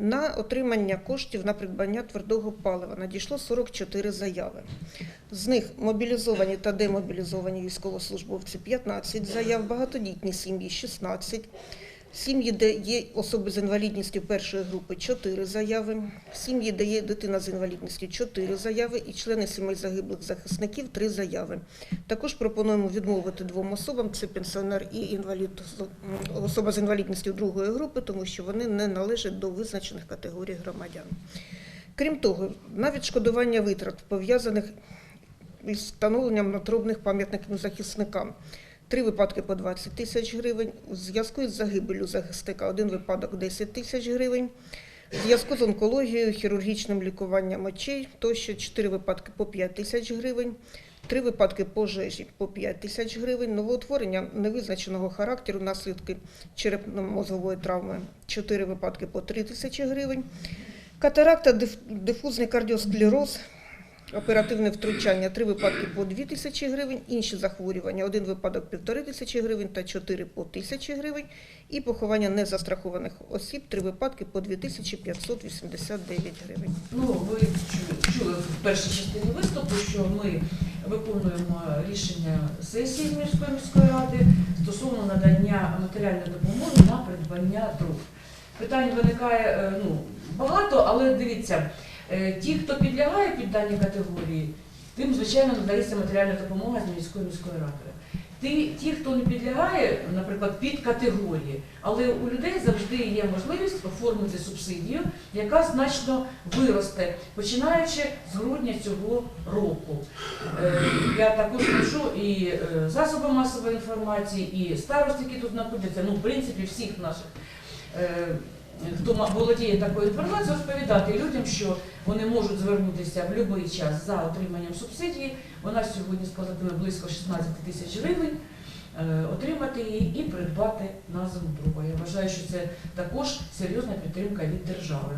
На отримання коштів на придбання твердого палива надійшло 44 заяви. З них мобілізовані та демобілізовані військовослужбовці 15 заяв, багатодітні сім'ї 16, сім'ї, де є особи з інвалідністю першої групи 4 заяви, сім'ї, де є дитина з інвалідністю 4 заяви і члени сімей загиблих захисників 3 заяви. Також пропонуємо відмовити двом особам: це пенсіонер і інвалід, особа з інвалідністю другої групи, тому що вони не належать до визначених категорій громадян. Крім того, на відшкодування витрат, пов'язаних із встановленням надробних пам'ятників захисникам. Три випадки по 20 тисяч гривень. У зв'язку із загибелю захисника один випадок 10 тисяч гривень. У зв'язку з онкологією, хірургічним лікуванням очей тощо 4 випадки по 5 тисяч гривень. Три випадки пожежі по 5 тисяч гривень, новоутворення невизначеного характеру, наслідки черепно-мозгової травми 4 випадки по 3 тисячі гривень, катаракта, диф- дифузний кардіосклероз, оперативне втручання 3 випадки по 2 тисячі гривень, інші захворювання 1 випадок 1,5 тисячі гривень та 4 по 1000 гривень, і поховання незастрахованих осіб 3 випадки по 2589 гривень. Ну, ви чули в першій частині виступу, що ми виконуємо рішення сесії міської міської ради стосовно надання матеріальної допомоги на придбання дров. Питань виникає е, ну, багато, але дивіться, ті, хто підлягає під дані категорії, тим, звичайно, надається матеріальна допомога з міської міської ради. Ті, ті, хто не підлягає, наприклад, під категорії, але у людей завжди є можливість оформити субсидію, яка значно виросте, починаючи з грудня цього року. Е, Я також прошу і е, засоби масової інформації, і старості, які тут знаходяться, ну, в принципі, всіх наших. е, Хто володіє такою інформацією, розповідати людям, що вони можуть звернутися в будь-який час за отриманням субсидії. Вона сьогодні складатиме близько 16 тисяч гривень. е, Отримати її і придбати на зубру. Я вважаю, що це також серйозна підтримка від держави.